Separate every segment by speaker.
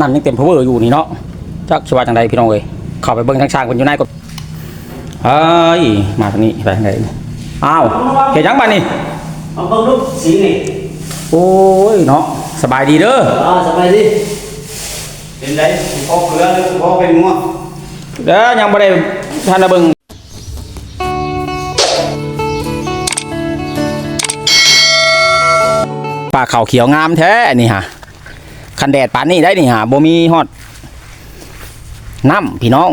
Speaker 1: น้ำยังเต็มพาวเวอร์อยู่นี่เนาะจักชวาจังใดพี่น้องเอ้ยเข้าไปเบิ่งทางช่างคนอยู่ในก็เฮ้ยมาทางนี้ไปทางไหนอ้าวเห็นยังบ้านี่
Speaker 2: เอาเบิ่งลูกสีนี่
Speaker 1: โอ้ยเนาะสบายดีเด้อ
Speaker 2: อ่าสบายดีเป็นไรพอเกลือหรือพอเป็นงัว
Speaker 1: เด้อยังบ่ได้ท่านได้เบิ่งป่าเขาวเขียวงามแท้อันนี่ฮะ คันแดดปานนี้ได้นี่ฮะบ่มีฮอดน้ำพี่น้อง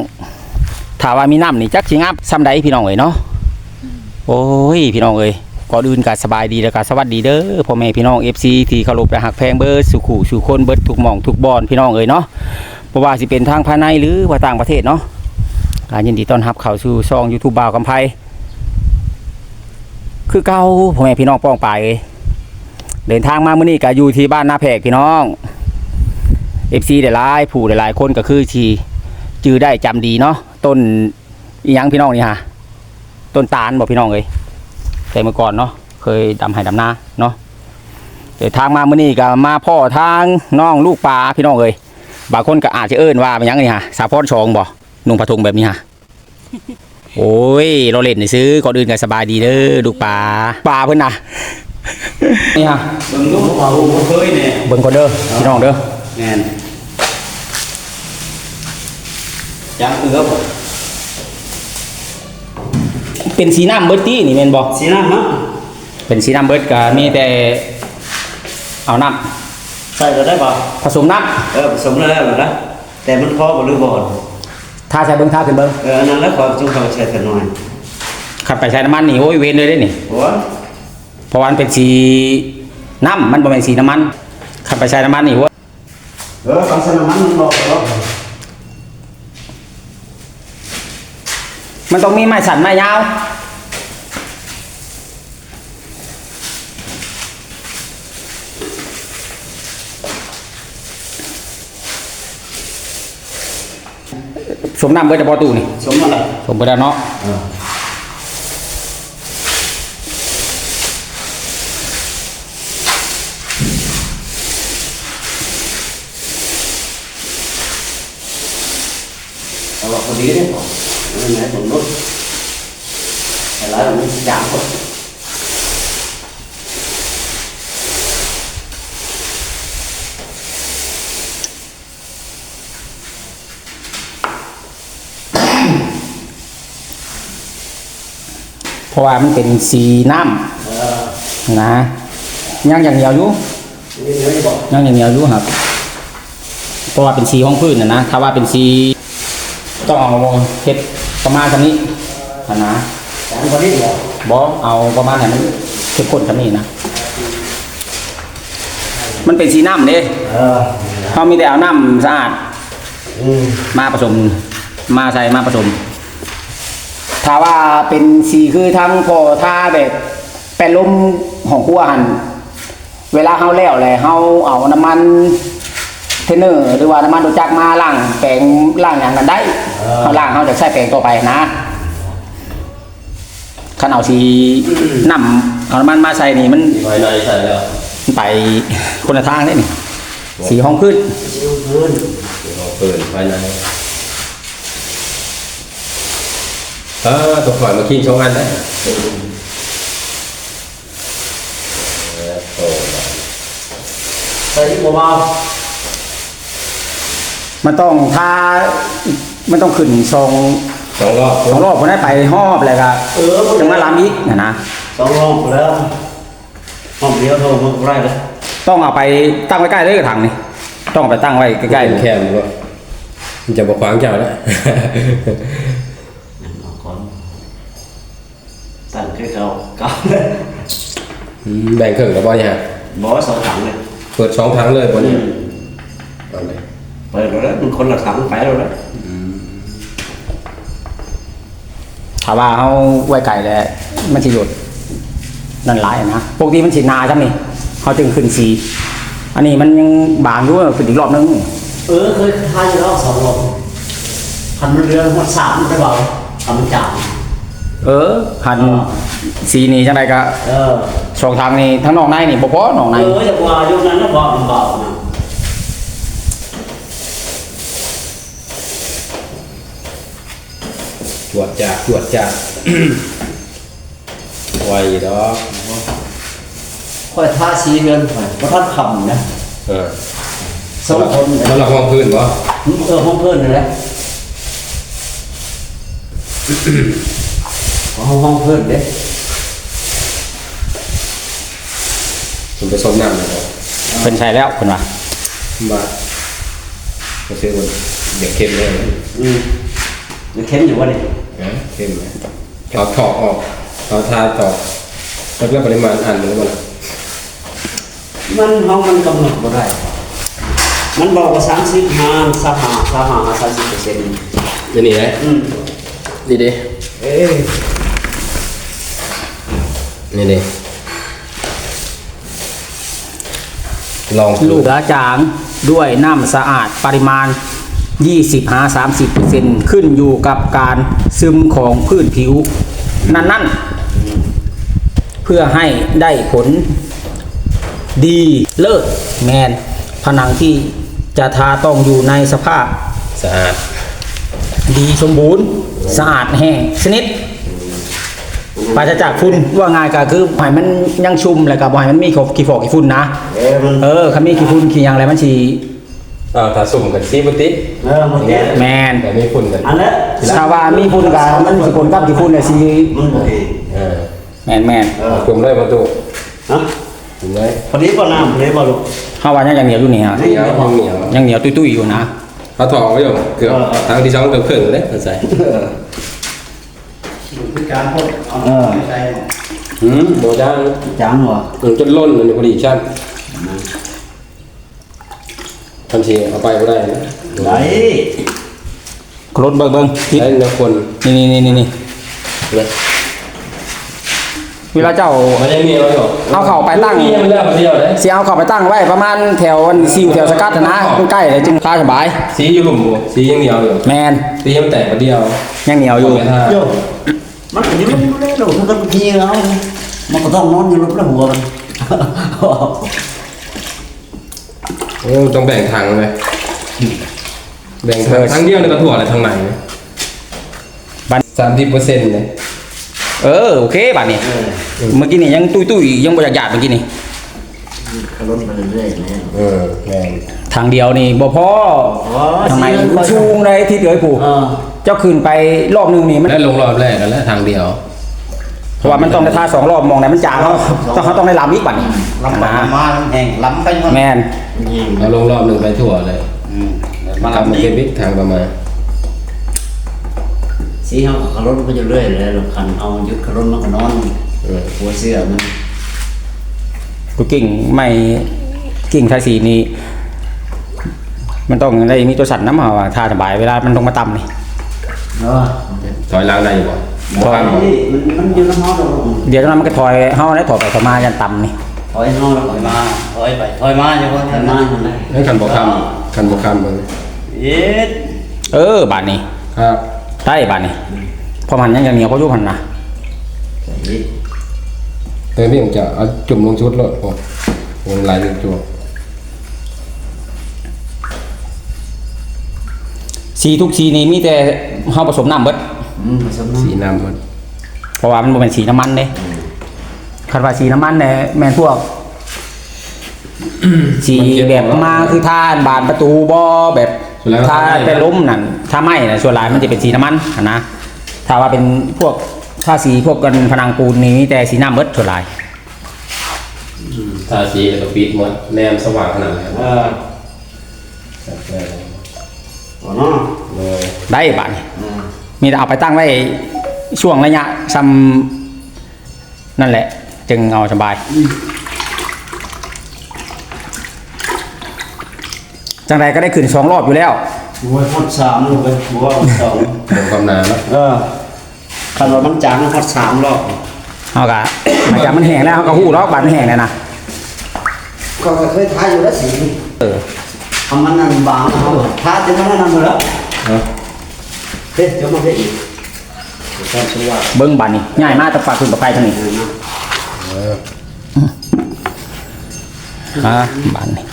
Speaker 1: ถ้าว่ามีน้ำนี่จักสิงามซ้ำใดพี่น้องเอ้ยเนาะโอ้ยพี่น้องเอ้ยก่อนอื่นก็สบายดีแล้วก็สวัสดีเด้อพ่อแม่พี่น้อง FC ที่เคารพและฮักแพงเบิดสุขุสุคนเบิดทุกหม่องทุกบอนพี่น้องเอ้ยเนาะบ่ว่าสิเป็นทางภายในหรือว่าต่างประเทศเนาะอ่ายินดีต้อนรับเข้าสู่ช่องยูทูบบ่าวกำไพคือเก่าพ่อแม่พี่น้องป้องไปเดินทางมามื้อนี้ก็อยู่ที่บ้านนาแพรกพี่น้อง FC ได้หลายผู้ได้หลายคนก็คือที่จื้อได้จำดีเนาะต้นอีหยังพี่น้องนี่ฮะต้นตาลบ่พี่น้องเอ้ยแต่เมื่อก่อนเนาะเคยดำไห้ดำนาเนาะเดินทางมามื้อนี้ก็มาพ่อทางน้องลูกปลาพี่น้องเอ้ยบางคนก็อาจจะเอิ้นว่าเป็นหยังนี่ฮะสาพรชองบ่นุ่งผ้าถุงแบบนี้ฮะ โอ้ยเราเล่นนี่ซื้อก่อนอื่นกันสบายดีเด้อลูกปลาปลาเพิ่นน่ะนี่ฮะ
Speaker 2: เบิ่งลูกพอหูเคยเนี่ย
Speaker 1: เบิ่งก่อนเด้อพี่น้องเด้อ
Speaker 2: แม่น จังเกลือบ่
Speaker 1: เป็นสีน้ำเบิดตี้นี่แม่นบ่
Speaker 2: สีน้ำฮะ
Speaker 1: เป็นสีน้ำเบิดก็มีแต่เอาน้
Speaker 2: ใส่ก็ได้บ่ำ
Speaker 1: ผสมน้
Speaker 2: เออผสมแล้วแล้วนะแต่มันพอบ่หรือบ่ำ
Speaker 1: ถ้าใช้เบิ่งท่าขึ้นเบิ่ง
Speaker 2: เอออันนั้นแล้วความจงเขาใช้แต่น้อย
Speaker 1: ขับไปใช้น้ำมันนี่โอ้ยเว้นเลยเด้นี่
Speaker 2: โอ้ย
Speaker 1: เพราะว่ามันเป็นสีน้ำมันบ่แม่นสีน้ำมันขับไปใช้น้ำมันนี่โอ้ย
Speaker 2: เออความสนมันมันบอกแล้ว
Speaker 1: มันต้องมีไม้สั้นไม้ยาว สมน้ำเบิดจะพอตู้นี่
Speaker 2: สมอะไร
Speaker 1: สมเบิดแล้วเนาะ
Speaker 2: เออเอาว่าพอดีเนี่ย พอไม่ไหนผมลดแต่ละมันจางหมด
Speaker 1: เพราะว่ามันเป็นสีน้
Speaker 2: เออำ
Speaker 1: นะยังอย่างเดียวอยู่
Speaker 2: นี่เนื้อจะบอก
Speaker 1: ยังอย่างเดียวอยู่ครับ เพราะว่าเป็นสีห้องพื้นนะนะถ้าว่าเป็นสีต้องเอาเฮ็ด ประมาณเท่านี้นะนะ
Speaker 2: จางพอดีเหรอบ
Speaker 1: อเอาประมาณไหนมันเข้มข้นเท่านี้นะ มันเป็นสีน้ำเด้
Speaker 2: เออ
Speaker 1: เขามีแต่เอาน้ำสะอาด
Speaker 2: อืม
Speaker 1: มาผสม มาใส่มาผสม ถ้าว่าเป็นสีคือทั้งพอท่าแบบแปรลมของครัวหัน เวลาเฮาแล้วแหละเฮาเอาน้ำมันเทนเนอร์หรือว่าน้ำมันรถจักรมาล้างแปรงล้างอย่างนั้นได้เฮา ล้างเฮาจะใช้แปรงต่อไปนะขันเอาสีน้ำเอาน้ำมันมาใส่นี่มัน
Speaker 3: ภายในใส่แล้ว
Speaker 1: มันไปคนละทางได้นี่ สีห้องขึ้น
Speaker 2: ชิวพื้น
Speaker 3: เดี๋ยวเราเปิดภายในเออตัวข่อยมากินช่องอันได้เออโตแล้ว
Speaker 2: ใส่ที่เบา
Speaker 1: มันต้องทา มันต้องขึ้นทรง
Speaker 3: สองรอบ
Speaker 1: สองรอบคนได้ไปหอบอะไรก็
Speaker 2: ๆเออ
Speaker 1: จะมาล้ำอีกนะนะ
Speaker 2: สองรอบแล้วห้องเดียวโทรมาไรแล้ว
Speaker 1: ต้องเอาไปตั้งไว้ใกล้เลยกระถางนี่ต้องเอาไปตั้งไว้ใกล้ๆเลย
Speaker 3: แคบมันก็มันจะบกขวางเจ้าแล้ว
Speaker 2: เอาก่อนสั่งคือเขาเก่า
Speaker 3: อืมแบ่งครึ่งแล้วบ่เนี่ยฮะ
Speaker 2: บอกว่าสองถังเลย
Speaker 3: เปิดสองทั้งเลยบ่เนี่ยเอาเลย
Speaker 2: เปิดแล้วมันคนละถังไปแล้วนะ
Speaker 1: ถ้าว่าเขาไว้ไก่แล้วมันจะหยุดนั่นหลายนะปกติมันสีนาใช่ไหมเขาจึงขึ้นสีอันนี้มันยังบางอยู่ขึ้นอีกรอบนึง
Speaker 2: เออเคยทานอยู่รอบสองรอบพันมันเรือมันสามได้เปล่าทำมันจาง
Speaker 1: เออหันสีนี่จังไรก็
Speaker 2: เออ
Speaker 1: สองทางนี่ทั้งนอกในนี่บ่พอนอก
Speaker 2: เอ
Speaker 1: ใน
Speaker 2: อจะว่ายุคนั้นแล้วบอกมันเบานะ
Speaker 3: ตรวจจากตรวจจากไวดอก
Speaker 2: ค่อยทาสีเรือนค่อยบ่ทันคำนะ
Speaker 3: เออ
Speaker 2: สองคน
Speaker 3: แล้วเราห้องพื้นบ่
Speaker 2: เออห้องเพิ่นนี่แหละห้องห้องเพิ่นเด้
Speaker 3: มันผสมน้ำเลยเนาะ
Speaker 1: เพิ่นใช้แล้วเพิ่นว่า
Speaker 3: มามาซื้อมันเด็กเข้มเลย
Speaker 2: อืมมันเข้มอยู่วะนี่
Speaker 3: นะเข้มไหมเอาถอกออกเอาทาตอกแล้วก็ปริมาณอ่านมันแล้วมัน
Speaker 2: มันห้องมันกำหนดบ่ได้ มันบอกว่าสามสิบห้าสามห้าสามห้าสามสิบเปอร์เซ็นต์
Speaker 3: จะนี่ไหม
Speaker 2: อืม
Speaker 3: นี่ดิ
Speaker 2: เอ้ย
Speaker 3: นี่ดิลอง
Speaker 1: ลูกกระจางด้วยน้ำสะอาดปริมาณ 20หา30 ขึ้นอยู่กับการซึมของพื้นผิว นั่นๆ เพื่อให้ได้ผลดีเลิศแมน ผนังที่จะทาต้องอยู่ในสภาพ
Speaker 3: สะอาด
Speaker 1: ดีสมบูรณ์ สะอาดแห้งชนิดปราศจากฝุ่นว่าง่ายก็คือปล่อยมันยังชุ่มแล้วก็ปล่อยมันมีขี้ฟอกขี้ฝุ่นนะ
Speaker 2: เอ้ยมัน
Speaker 1: เออคันมีขี้ฝุ่นขี้หยังอะไรมันสิ
Speaker 3: อ้าวถ้าสุ่มกันซีบุติ
Speaker 2: เออมันแก่
Speaker 1: แมน
Speaker 3: แต่ไม่ฝุ่นกัน
Speaker 2: อันนั้น
Speaker 1: ถ้าว่ามีฝุ่นก็มันสิปนกับขี้ฝุ่นน่ะสิ
Speaker 2: มันบ่ดี
Speaker 3: เออ
Speaker 1: แมนแมน
Speaker 2: เออ
Speaker 3: จุ่มเลยประตู
Speaker 2: ฮะ
Speaker 3: จุ่มเลย
Speaker 2: พอดีบ่น้ำพอดีบ่ลูก
Speaker 1: เฮาว่ายังเหนียวอยู่นี่ฮะ
Speaker 3: เหนียวห้องเหนียว
Speaker 1: ยังเหนียวตุ้ยๆอยู่นะ
Speaker 3: เขาถอดไว้อยู่เกือบทางที่สองเกือบครึ่งเลยเข้าใจ
Speaker 2: คือการพดเอาไม่ใส่
Speaker 3: อืมโดจ้าง
Speaker 2: จังว่ะ
Speaker 3: มันจนล้นเลยพอดีชั้น ทันทีเอาไปก็ได้นะ
Speaker 2: ไหน
Speaker 1: รถเบิ่งเบิ่งทิศ
Speaker 3: ได้นะคน
Speaker 1: นี่นี่นี่นี่
Speaker 3: เลย
Speaker 1: เวลาเจ้า
Speaker 3: มันยังมีอะไรหรอ
Speaker 1: เอาเข้าไปตั้ง
Speaker 3: มีมันเลือกคนเดียวเลย
Speaker 1: สิเอาเข้าไปตั้งไว้ประมาณแถววันซิวแถวสกัดน่ะนะใกล้ๆเลยจึงพาสบาย
Speaker 3: สีอยู่หลุมบัวสียังเหนียวอยู่
Speaker 1: แมน
Speaker 3: สียังแตกคนเดียว
Speaker 1: ยังเหนียวอยู่
Speaker 3: ไม่ท่า
Speaker 2: โยมันอันนี้มันไม่ได้หรอกมันก็พีเอามันก็ต้องนอนอยู่รถแล้วหัวมัน
Speaker 3: โอ้ต้องแบ่งทางเลยแบ่งทางทางเดียวในกระถั่วอะไรทางไหน
Speaker 1: บัด
Speaker 3: สามสิบเปอร์เซ็นต์เลย
Speaker 1: เออโอเคบัดนี้เมื่อกี้นี่ยังตุ้ยๆยังบ่อยากหยาดเมื่อกี้นี่
Speaker 2: ขลุ่นไปเรื่อยๆนะ
Speaker 3: เออแบ่ง
Speaker 1: ทางเดียวนี่บ่พอทางไหนมันชูงเลยที่เดือยผู้
Speaker 2: เออ
Speaker 1: เจ้าขึ้นไปรอบหนึงนี่มัน
Speaker 3: และลงรอบแรกกันแล้วทางเดียว
Speaker 1: เพราะว่ามันต้องได้ท่าสองรอบมองไหนมันจางเขาต้องเขาต้องได้ลำอีกบัดนี้
Speaker 2: ลำบากมาลำแห้งลำไปมัน
Speaker 1: แมน
Speaker 2: ยิง
Speaker 3: เราลงรอบหนึ่งไปทั่วเลย
Speaker 2: อืม
Speaker 3: มา
Speaker 2: มา
Speaker 3: ทำ
Speaker 2: ลำ
Speaker 3: มา
Speaker 2: นี้
Speaker 3: เก็บวิกทางประมาณ
Speaker 2: สีเขาขลุ่นไปเรื่อยๆเลยลูกคันเอายึดขลุ่นมันก็นอน
Speaker 3: เออ
Speaker 2: หัวเสื้อมัน
Speaker 1: กูกิ่งไม่กิ่งทาสีนี่มันต้องได้มีตัวสัตว์น้ำมาว่าท่าสบายเวลามันลงมาต่ำนี่
Speaker 2: เนาะ
Speaker 3: ถอยหล่างได้อยู่บ่
Speaker 1: ถอย
Speaker 2: นี่มันมันอยู่น้ำห้องเราลูก
Speaker 1: เดี๋ยวนั้นมันก็ถอยเฮาได้ถอยไปถอยมายันต่ำนี่
Speaker 2: ถอยห้องแล้วถอยมาถอยไปถอยมาอย่าว่าถอยมาอย่างนั้น
Speaker 3: ให้คันบอกคำคันบอกคำมึง
Speaker 2: เย็ด
Speaker 1: เออบาดนี้
Speaker 3: ครับ
Speaker 1: ได้บาดนี้เพอมันยังยังเหนียวเพราะยุพันนะ
Speaker 3: เฮ้ยพี่ผมจะเอาจุ่มลงชุดรถผมผมลายหนึ่งจุ่ม
Speaker 1: สีทุกสีนี่มีแต่เฮาผสมน้ำเบิด
Speaker 2: อืมผสมน้
Speaker 3: สีน้ำมัน
Speaker 1: เพราะว่ามันบ่เป็นสีน้ำมันเด้คันว่าสีน้ำมันเนี่ยแม่นพวก สีแบบมาคือท่านบานประตูบ่แบบถ้าเป็นล้มนั่นถ้าไม่น่ะส่วนหลายมันจะเป็นสีน้ำมันอะนะถ้าว่าเป็นพวกถ้าสีพวกกันผนังปูนนี่มีแต่สีน้ำเบิดส่วนหลาย
Speaker 3: ทาสีแล้วก็ปิดหมดแนมสว่างขนาดไหนำ
Speaker 2: เออโอ้เนาะ
Speaker 3: เลย
Speaker 1: ได้บาดนี้
Speaker 2: เออ
Speaker 1: มีแต่เอาไปตั้งไว้ช่วงระยะซ้ำนั่นแหละ จึงเอาสบายจังไรก็ได้ขึ้นสองรอบอยู่แล้ว
Speaker 2: หัวฮอดสามลงไปหัวสอง
Speaker 3: ลงความหนาแล้ว
Speaker 2: เออคันว่ามันจางฮอดสามรอบ
Speaker 1: เอากะหลังจากมันแห้งแล้วเขาก็หู้รอบบาดมันแห้งเลยนะ
Speaker 2: ก็เคยทายอยู่แล้วสี
Speaker 1: เออ
Speaker 2: ทำมันนั่นบางเอาทาจนมันนั่นหมดแล้ว
Speaker 3: เนาะ
Speaker 2: เฮ้ยเดี๋ยวมาได้อีกเดี๋ยวชื่อว่า
Speaker 1: เบิ้งบาดนี่ง่ายมากตะปากขึ้นกับไฟทางนี้
Speaker 3: เออ
Speaker 1: ฮะบาดนี่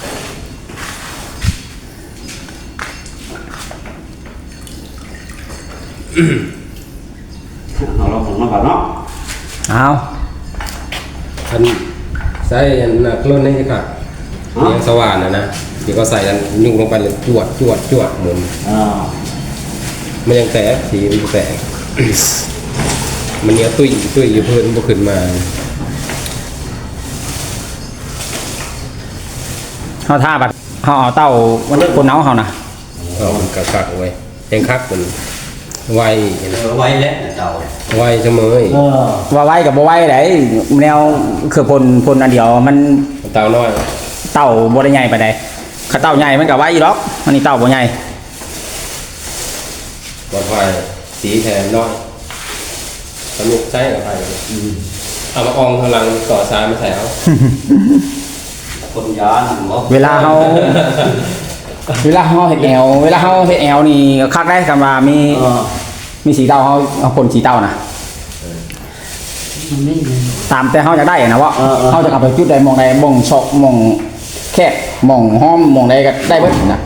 Speaker 2: เนาะครับเนาะ
Speaker 1: เอา
Speaker 3: อันใส่อันน่ะโคลนนี่ค่ะเลี้ยงสว่านนะนะเดี๋ยวก็ใส่อันยุ่งลงไปเลยจวดจวดจวดหมุน
Speaker 2: อ่า
Speaker 3: มันยังแตกสีมันแตกมันเนี้ยตุ้ยตุ้ยอยู่เพิ่นบ่ขึ้นมา
Speaker 1: เฮาท่าบัดเฮาเอาเต้าวันนี้คนเอาเฮานะ
Speaker 3: เอามันกักกักไว้แทงคักมันไว
Speaker 2: เออไว้แล้วเจ้า
Speaker 3: ไวเสมอ
Speaker 2: เออ
Speaker 1: ว่าไว้กับบ่ไว้ได้แนวคือพลพลอันเดียวมัน
Speaker 3: เตาน้อย
Speaker 1: เต้าบ่ได้ใหญ่ปานใดถ้าเต้าใหญ่มันก็ไว้อยู่หรอกอันนี้เต้าบ่ใหญ่
Speaker 3: ปลอดภัยสีแทนน้อยสนุกใช้กับไปเอามาอองข้างหลังต่อซ้ายมาใส่เอา
Speaker 2: คนยานบ่
Speaker 1: เวลาเฮาเวลาเฮาเฮ็ดแอวเวลาเฮาเฮ็ดแอวนี่ก็คักได้คำว่ามี
Speaker 2: เออ
Speaker 1: มีสีเต้าเฮาเอาพ่นสีเต้านะ
Speaker 2: มันไม่มี
Speaker 1: ตามแต่เฮาอยากได้นะว่า
Speaker 2: เออเออ
Speaker 1: เฮาจะเอาไปจุดใดมองใดมองชอกมองแคบมองห้อมมองใดก็ได้เบิดนะ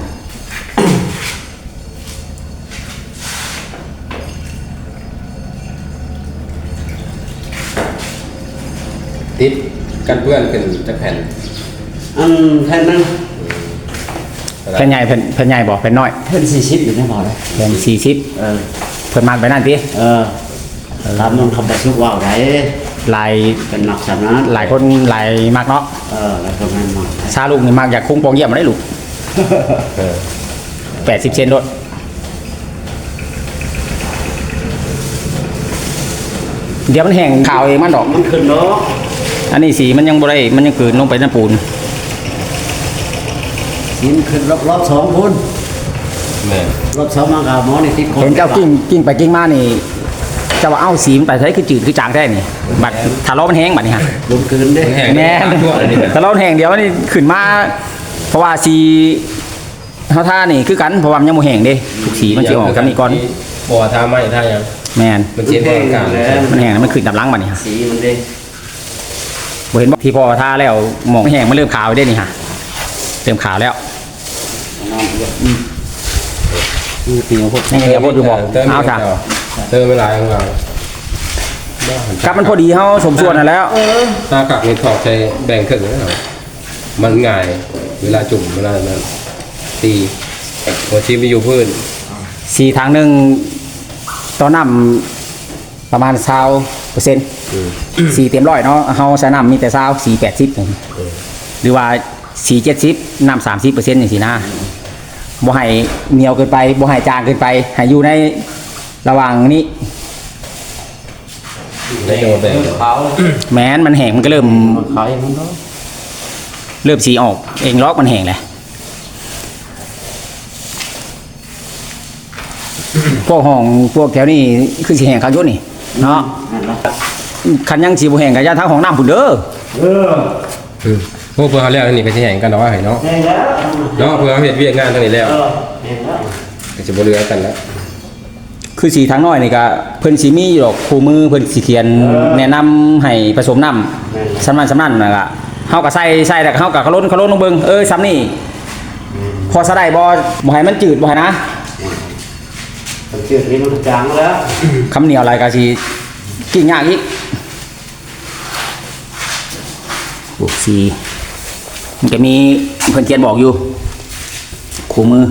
Speaker 3: กันเพื่อนขึ้นจากแผ่น
Speaker 2: อันแผ่นนึง
Speaker 1: แผ่นใหญ่แผ่นแผ่นใหญ่บ่แผ่นน้อย
Speaker 2: แผ่นสี่สิบอยู่ในบ่อเลย
Speaker 1: แผ่น40
Speaker 2: เออ
Speaker 1: เพิ่นมาไปนั่นติ
Speaker 2: เออตามมันคำประชุกว่าวไหน
Speaker 1: หลาย
Speaker 2: เป็นหนักสำนัก
Speaker 1: หลายคนหลายมากเนาะ
Speaker 2: เออแล้วก็แม่นมาก
Speaker 1: ชาลูกนี่มากอยากคุ้งปองเยี่ยมมาได้ลูก
Speaker 3: เออ
Speaker 1: 80เซนโดดเดี๋ยวมันแห้งขาวเองมันดอก
Speaker 2: มันขึ้นเนาะ
Speaker 1: อันนี้สีมันยังบ่ได้มันยังกลืนลงไปในปูน
Speaker 2: สินขึ้นรอบรอบสองพุ่น
Speaker 3: แม่น
Speaker 2: รอบสองมากาหมอนี่ติดคน
Speaker 1: เห็นเจ้ากิ้งกิ้งไปกิ้งมานี่เจะว่าเอ้าสีมันไปใช้คือจืดคือจางได้นี่บัดถ้าล้อมันแห้งบัดนี่ฮะ
Speaker 2: ลงคืนเด้
Speaker 3: มันแห้ง
Speaker 1: แม่น
Speaker 3: ทั่วเลยนี่
Speaker 1: ถ้าล้อมันแห้งเดี๋ยวนี่ขึ้นมา เพราะว่าสีเฮาท่านี่คือกันเพราะว่ามันยังบ่แห้งเด้ทุกสีมันสิออกกันนี่ก่อน
Speaker 3: บ่ท่าไม้ท่ายัง
Speaker 1: แม่น
Speaker 3: มันเช็ดร่างกาย
Speaker 2: แล้ว
Speaker 1: มันแห้งแล้วมันขึ้นดับหลังบัดนี่ฮะ
Speaker 2: สีมันเด้
Speaker 1: บ่เห็นบ่ที่พอท่าแล้วหมองแห้งมันเริ่มขาวได้นี่ฮะเริ่มขาวแล้ว
Speaker 2: น้ำเยอะอืมนี่ปีของพวก
Speaker 1: ยังไงเอาบ่อยู่บ่
Speaker 3: เติม
Speaker 1: เอาจ้ะ
Speaker 3: เติมเวลาของเรา
Speaker 1: กับมันพอดีเฮาสมส่วนนั่นแล้ว
Speaker 3: ตากักนี่ถอดใช้แบ่งครึ่งแล้วมันง่ายเวลาจุ่มเวลานั้นตีหัวชีไปอยู่พื้น
Speaker 1: สีทางหนึงต่อน้ำ ประมาณ20%เปอร์เซ็นต์
Speaker 3: อืม
Speaker 1: สีเต็มร้อยเนาะเฮาใช้น้ำมีแต่ซาวสีแปดสิบหรือว่าสีเจ็ดสิบน้ำสามสิบเปอร์เซ็นต์อย่างสีหน้าบ่ให้เหนียวเกินไปบ่ให้จางเกินไปให้อยู่ในระหว่างนี้
Speaker 3: ได้โดนแบ่ง
Speaker 2: ขาว
Speaker 1: แม้นมันแห้งมันก็เริ่ม
Speaker 2: ขาวอย่างนั้นเนาะ
Speaker 1: เริ่มสีออกเองล็อกมันแห้งแหละพวกห้องพวกแถวนี้คือสีแห้งขาวยุ่นนี่ เนาะ
Speaker 2: นั่นเนาะ
Speaker 1: คันยังสีบ่แห้งก็อย่าทั้งห้องน้ำพุ่นเด้อ
Speaker 2: เออ
Speaker 3: อืมพวกเพื่อนเขาแล้วนี่ก็จะแห่งกันเนาะว่าเนาะ
Speaker 2: เห็นแล้ว
Speaker 3: เนาะเพื่อนเขาเห็นเวียกงานทางนี้แล้ว
Speaker 2: เออเห็นแล้ว
Speaker 3: ก็จะบ่เรือกันแล้ว
Speaker 1: คือสีทางน้อยนี่ก็เพิ่นสิมีอยู่ดอกคู่มือเพิ่นสิเขียนแนะนำให้ผสมน้ำสำนันสำนันนั่นล่ะเฮาก็ใส่ใส่แต่เฮาก็เขาล้นเขาล้นลงเบิ่งเออซ้ำนี่พอสะได้บ่บ่ให้มันจืดบ่ให้นะ
Speaker 2: ผมเชื่อที่มันจางแล้ว
Speaker 1: คำเหนียวอะไรก็สิกิ่งยากอีกบวกสีมันก็มีเพิ่อนเขียนบอกอยู่คู่มือ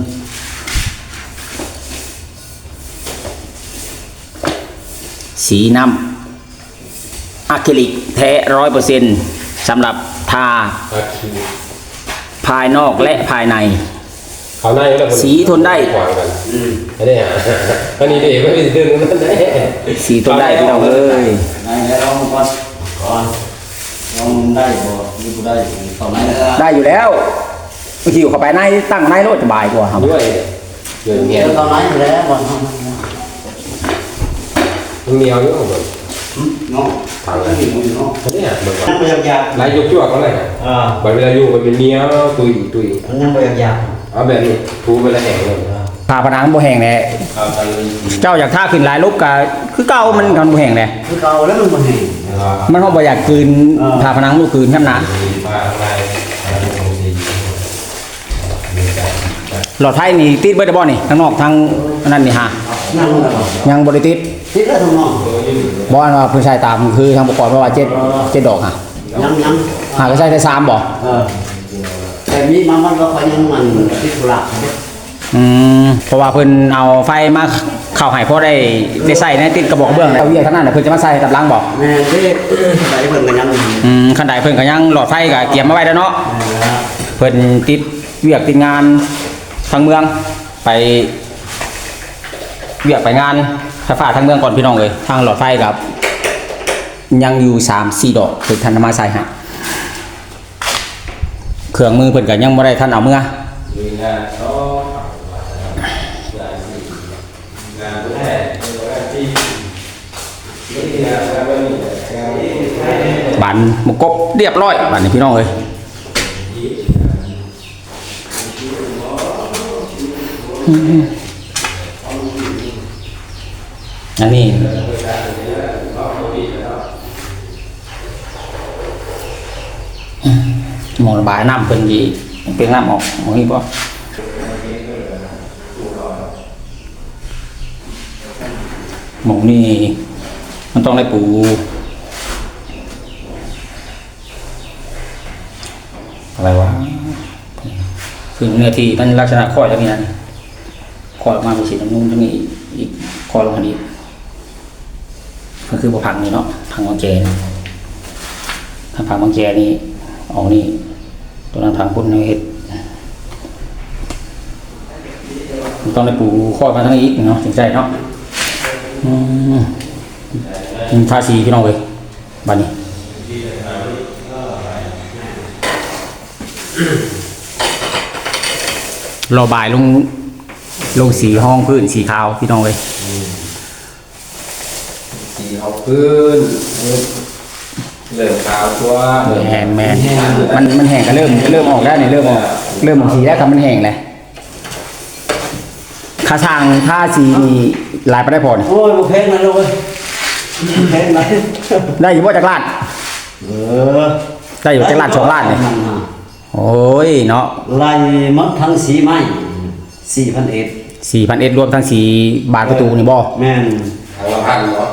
Speaker 1: สีน้ำอะคริลิกแท้ร้อยเปอร์เซ็นต์สำหรับทาภายนอกและภายใน
Speaker 3: เขาหน้าอยู่แล้วคน
Speaker 1: สีทนได้
Speaker 3: ขวางกัน
Speaker 2: อืม
Speaker 3: อันนี้ฮะอันนี้ดิไม่ได้ดึงนั่นแหละ
Speaker 1: สีต้นได้พี่น้องเอ้ย
Speaker 2: ไหนแล้วลองก่อนก่อนลองได้บ่นี่บ่ได้ตอนไหนแล้ว
Speaker 1: ได้อยู่แล้วบางทีเข้าไปในตั้งในรถสบายกว่าครับ
Speaker 3: ด้วยเดี๋ยว
Speaker 2: เดี๋
Speaker 3: เงี้
Speaker 2: ย
Speaker 3: ยว
Speaker 2: ตอนไหนแล้วบ่ทำ
Speaker 3: มันเหนียวอยู่ข้างบน
Speaker 2: เนาะทางนี้เนาะ
Speaker 3: อันนี้ฮะมันก็
Speaker 2: ยังบ่อยาก
Speaker 3: ลายยกชั่วเขาเลยฮะ
Speaker 2: อ่า
Speaker 3: บางเวลาอยู่มันเป็นเหนียวตุยตุย
Speaker 2: มันยังบ่อยาก
Speaker 3: เอาแบบนี้ทูเวลาแห้งเลย
Speaker 1: ผ่าผนังบ่แห้งแน่
Speaker 3: เอาทางนี้
Speaker 1: เจ้าอยากท่าขึ้นหลายลูกก็คือเก่ามันกันบ่แห้งแน่
Speaker 2: คือเก่าแล้วมันบ่แห้ง
Speaker 3: นะครับ
Speaker 1: มันเฮาบ่อยากกลืนผ่าผนังลูกกลืนแค่นั้นนะ
Speaker 3: มาอะไรอะไรตรงนี้
Speaker 1: หลอดไฟนี่ติดเบิดได้บ่นี่ข้างนอกทางอันนั้นนี่ฮะ
Speaker 2: เอานั่งแล้ว
Speaker 1: ยังบริติด
Speaker 2: ติดแล้วทางน้อง
Speaker 1: บอันว่าเพื่อใช้ตามคือทางประกอบเพราะว่าเจ็ดเจ็ดดอกฮะ
Speaker 2: ยังยัง
Speaker 1: หาก็ใช้ได้สามบ่
Speaker 2: เออ แต่มีมามันก็ยังมันที่ธุระ
Speaker 1: อืมเพราะว่าเพิ่นเอาไฟมาเข้าให้พอได้ได้ใส่ในติดกระบอกกระเบื้องแล้วเวียข้างหน้าน่ะเพิ่นจะมาใส่กับหลังบ่
Speaker 2: แม่เด้ไหนเพิ่นก็ยัง
Speaker 1: อืมคันใดเพิ่นก็ยังหลอดไฟก็เกียมมาไว้แล้วเนาะเพิ่นติดเวียกติดงานทางเมืองไปเวียกไปงานไฟฟ้าทางเมืองก่อนพี่น้องเลยทางหลอดไฟกับยังอยู่สามสี่ดอกเพิ่นทันเอามาใส่ฮะ เครื่องมือเพิ่นก็ยังบ่ได้ทันเอาเมื่อบานมกบเรียบร้อยบานนี้พี่น้องเอ้ยอันนี้ห มองระบายน้ำเป็นดีเป็นน้ำออกหมองนี้ป่ะหมองนี่มันต้องได้ปูอะไรวะคือเนื้อที่มันลักษณะข้อจะมีนั้นข้อออกมาเป็นสีน้ำนุ่มจะมีอีกข้อลงมาดีก็คือบ่พังนี่เนาะพังบางแจนี่ถ้าพังบางแจนี่ออกนี่ ตัวนั้นพังพุ่นในเห็ดต้องได้ปูข้อมาทั้งอีกเนาะถึงใจเนาะอืมทาสีพี่น้องเลยบ้านนี้รอบายลงลงสีห้องพื้นสีขาวพี่น้องเลย
Speaker 3: สีเขาขึ้น เหลืองขาวตัว
Speaker 1: แหงแมนมันมันแห้งก็เริ่มเริ่มออกได้เนี่ยเริ่มออกเริ่มออกสีแล้วครับมันแห้งเลยค่าทางท่าสีนี่ลายไปได้พอนี่
Speaker 2: โอ้ยบ่เพลงมาเลยเพลงมา
Speaker 1: ได้อยู่ว่าจากลาด
Speaker 2: เออ
Speaker 1: ได้อยู่จากลาดสองลาดเนี่ยโอ้ยเนาะ
Speaker 2: ลายมันทั้งสีไม้สี่พันเอ็ด
Speaker 1: สี่พันเอ็ดรวมทั้งสีบานประตูนี่บ่
Speaker 2: แม่น
Speaker 3: ทางละพันเนาะ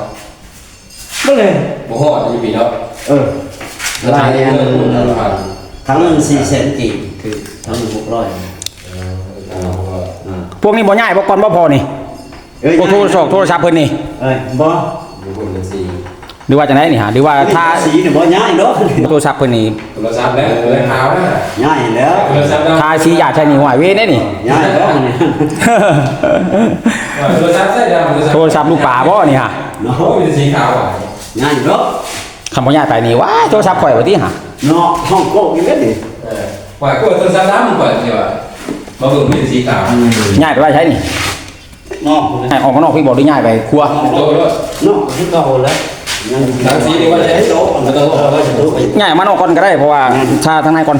Speaker 2: ก็เลย
Speaker 3: บ่ฮอดอยู่ปีเนาะ
Speaker 2: เออ
Speaker 3: แล้ว
Speaker 2: ลา
Speaker 3: ทาง
Speaker 2: ย
Speaker 3: นี้
Speaker 2: อัน
Speaker 3: เรื่องทางละพัน
Speaker 2: ทั้งหนึ่งสี่แสนกีบคือทั้งหนึ่งหกร้อย
Speaker 3: ทางละพัน
Speaker 2: อ่า
Speaker 1: พวกนี้บ่ง่ายบ่ก่อนบ่พอนี่
Speaker 2: เอ้ย
Speaker 1: พวกโทรศัพท์โทรศัพท์เพิ่นนี่
Speaker 2: เอ้ยบ่
Speaker 3: อยู่บนเป็นสี
Speaker 1: หรือว่าจังไดนี่ฮะหรือว่าถ้า
Speaker 2: สีเนี่ยบ่ง่ายเนาะ
Speaker 1: โทรศัพท์เพิ่นนี่
Speaker 3: โทรศัพท์แล้วเหลืองขาวนะ
Speaker 2: ง่ายแล้ว
Speaker 3: โทรศัพท์ดำ
Speaker 1: ทาสีอยากใช้นี่หวายเว้ได้นี่
Speaker 2: ง่ายแล้วเนี่ย
Speaker 3: โทรศัพท์ใส่ดำ
Speaker 1: โทรศัพท์ลูกป่าบ่นี่ฮะ
Speaker 2: เนาะ
Speaker 3: โอ้ยเป็นสีขาวอะ
Speaker 2: ง่ายเนาะ
Speaker 1: คำบ่ย้ายไปนี่ว้ายโทรศัพท์ข่อยว่าติฮะ
Speaker 2: เนาะห้องโก้กินเม็ดดิ
Speaker 3: เออว่าก็โทรศัพท์ดำก่อนใช่ป่ะมาเบิ่งมีแต่สีขาว
Speaker 1: ย้ายไปไว้ใช้นี่
Speaker 2: เนาะ
Speaker 1: ให้ออกข้างนอกพี่บอกได้ย้ายไปครัว
Speaker 3: โตด้วย
Speaker 2: เนาะที่เก่าแล้วยัง
Speaker 3: ทั้งสีนี่ว่าจะให้โตมันต้อง
Speaker 2: เออว่าจะรู้ไป
Speaker 1: ย้ายมานอกก่อนก็ได้เพราะว่าชาทางในก่อน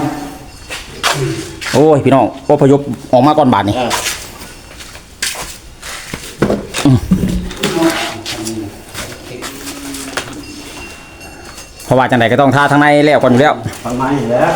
Speaker 1: โอ้ยพี่น้องอพยพออกมาก่อนบาดนี่
Speaker 2: เพ
Speaker 1: ราะว่าจังไดก็ต้องทาทางในแล้วก่อนอยู่แล้ว
Speaker 2: ประมาณนี้แล้ว